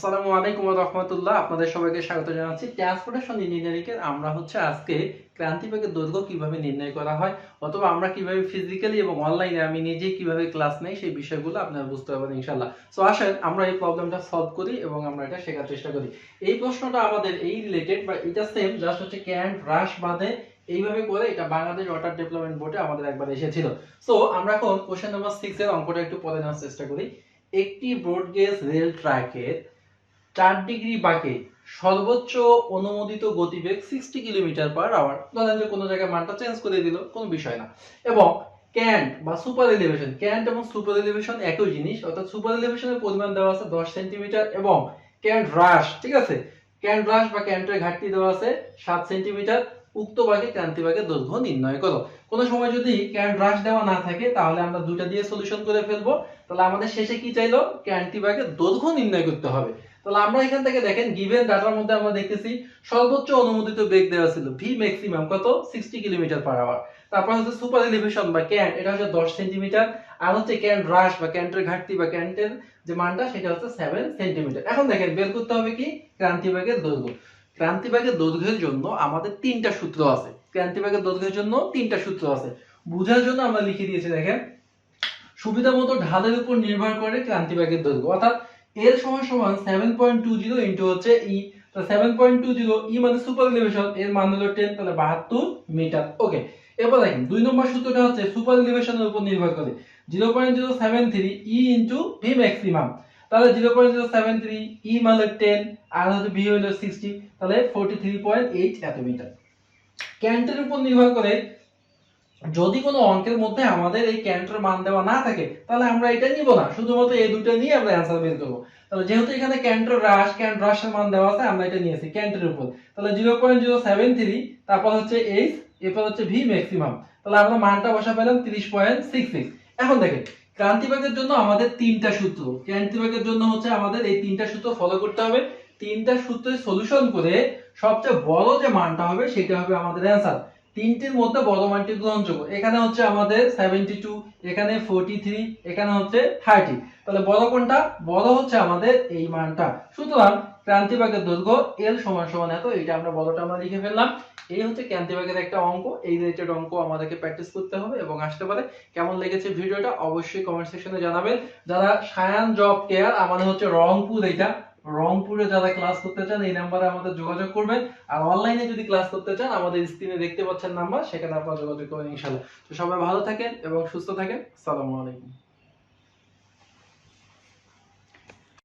আসসালামু আলাইকুম রাহমাতুল্লাহ। আপনাদের সবাইকে স্বাগত জানাচ্ছি। ট্রান্সপোর্টেশন ইঞ্জিনিয়ারিং এর আমরা হচ্ছে আজকে ক্রান্তি ব্যাগের দৈর্ঘ্য কীভাবে নির্ণয় করা হয়, অথবা আমরা কীভাবে ফিজিক্যালি এবং অনলাইনে আমি নিজেই কীভাবে ক্লাস নেই, সেই বিষয়গুলো আপনারা বুঝতে পারবেন ইনশাআল্লাহ। সো আসেন, আমরা এই প্রবলেমটা সলভ করি এবং আমরা এটা শেখার চেষ্টা করি। এই প্রশ্নটা আমাদের এই রিলেটেড বা এটা সেম জাস্ট হচ্ছে ক্যান ব্রাশ বাদে এইভাবে করে এটা বাংলাদেশ ওয়াটার ডেভেলপমেন্ট বোর্ডে আমাদের একবার এসেছিল। সো আমরা এখন কোশ্চেন নাম্বার সিক্স এর অঙ্কটা একটু পরে নেওয়ার চেষ্টা করি। একটি ব্রডগেজ রেল ট্র্যাকের চার ডিগ্রি বাঁকে সর্বোচ্চ অনুমোদিত গতিবেগ সিক্সটি কিলোমিটার পার আওয়ার ধরেন যে কোনো জায়গায় মানটা চেঞ্জ করে দিল, কোনো বিষয় না। এবং ক্যান্ট বা সুপার এলিভেশন ক্যান্ট এবং সুপার এলিভেশন একই জিনিস, অর্থাৎ সুপার এলিভেশনের পরিমাণ দেওয়া আছে দশ সেন্টিমিটার এবং ক্যান্ট হ্রাস, ঠিক আছে? ক্যান্ট রাশ বা ক্যান্টের ঘাটতি দেওয়া আছে সাত সেন্টিমিটার উক্ত বাঘে ক্রান্তি বাঘের দৈর্ঘ্য নির্ণয় করো। কোনো সময় যদি ক্যান্ট হ্রাস দেওয়া না থাকে, তাহলে আমরা দুইটা দিয়ে সলিউশন করে ফেলব। তাহলে আমাদের শেষে কি চাইলো? বাঘের দৈর্ঘ্য নির্ণয় করতে হবে। তাহলে আমরা এখান থেকে দেখেন গিভেন ডাটার মধ্যে আমরা দেখতেছি, সর্বোচ্চ অনুমোদিত বেগ দেওয়া ছিল ভি ম্যাক্সিমাম কত? সিক্সটি কিলোমিটার পার আওয়ার তারপর হচ্ছে সুপার এলিভেশন বা ক্যান্ট এটা হচ্ছে দশ সেন্টিমিটার আর হচ্ছে ক্যান্ট হ্রাস বা ক্যান্টের ঘাটতি বা ক্যান্টের যে মানটা, সেটা হচ্ছে সেভেন সেন্টিমিটার এখন দেখেন, বের করতে হবে কি? ক্রান্তি বেগের দৈর্ঘ্য ক্রান্তি বেগের দৈর্ঘ্যের জন্য আমাদের তিনটা সূত্র আছে। ক্রান্তি বেগের দৈর্ঘ্যের জন্য তিনটা সূত্র আছে। বুঝার জন্য আমরা লিখে দিয়েছি, দেখেন। সুবিধা মতো ঢালের উপর নির্ভর করে ক্রান্তি বেগের দৈর্ঘ্য। অর্থাৎ এর সমান সমান seven point two zero into হচ্ছে e seven point two zero e মানে সুপার এলিভেশন এর মান হলো টেন তাহলে বাহাত্তর মিটার। ওকে এবার দেখেন, দুই নম্বর সূত্রটা হচ্ছে সুপার এলিভেশনের উপর নির্ভর করে। Zero point zero seven three e into V maximum তাহলে zero point zero seven three e মানে টেন আর হচ্ছে ভি হলো সিক্সটি তাহলে ফোরটি থ্রি পয়েন্ট এইট এত মিটার ক্যান্টের উপর নির্ভর করে যদি কোনো অঙ্কের মধ্যে আমাদের এই ক্যান্টের মান দেওয়া না থাকে, তাহলে আমরা এটা নিব না। শুধুমাত্র এই দুটো নিয়ে আমরা অ্যান্সার বের করব। তাহলে যেহেতু এখানে ক্যান্টের হ্রাস ক্যান্ট হ্রাসের মান দেওয়া আছে, আমরা এটা নিয়েছি ক্যান্টের উপর। তাহলে zero point zero seven three, তারপর হচ্ছে এইচ এরপর হচ্ছে ভি ম্যাক্সিমাম তাহলে আমরা মানটা বসা পেলাম তিরিশ পয়েন্ট সিক্স সিক্স এখন দেখেন ক্রান্তিবাগের জন্য আমাদের তিনটা সূত্র। ক্রান্তিবাগের জন্য হচ্ছে আমাদের এই তিনটা সূত্র ফলো করতে হবে। তিনটা সূত্রের সলিউশন করে সবচেয়ে বড় যে মানটা হবে, সেটা হবে আমাদের অ্যান্সার তিনটির মধ্যে বড় মানটি গ্রহণযোগ্য এখানে হচ্ছে আমাদের সেভেন্টি টু এখানে ফোরটি থ্রি এখানে হচ্ছে থার্টি তাহলে বড় কোনটা? বড় হচ্ছে আমাদের এই মানটা। সুতরাং ক্রান্তিবাগের দৈর্ঘ্য এল সমান সমান এত এটা আমরা বড়টা আমরা লিখে ফেললাম। এই হচ্ছে ক্রান্তিবাগের একটা অঙ্ক। এই রিলেটেড অঙ্ক আমাদেরকে প্র্যাকটিস করতে হবে এবং আসতে পারে। কেমন লেগেছে ভিডিওটা অবশ্যই কমেন্ট সেকশনে জানাবেন। যারা সায়ান জব কেয়ার আমাদের হচ্ছে রংপুর এটা রংপুরে যারা ক্লাস করতে চান, এই নাম্বারে আমাদের যোগাযোগ করবেন। আর অনলাইনে যদি ক্লাস করতে চান, আমাদের স্ক্রিনে দেখতে পাচ্ছেন নাম্বার সেখানে আপনারা যোগাযোগ করবেন ইনশাআল্লাহ। তো সবাই ভালো থাকেন এবং সুস্থ থাকেন। আসসালামু আলাইকুম।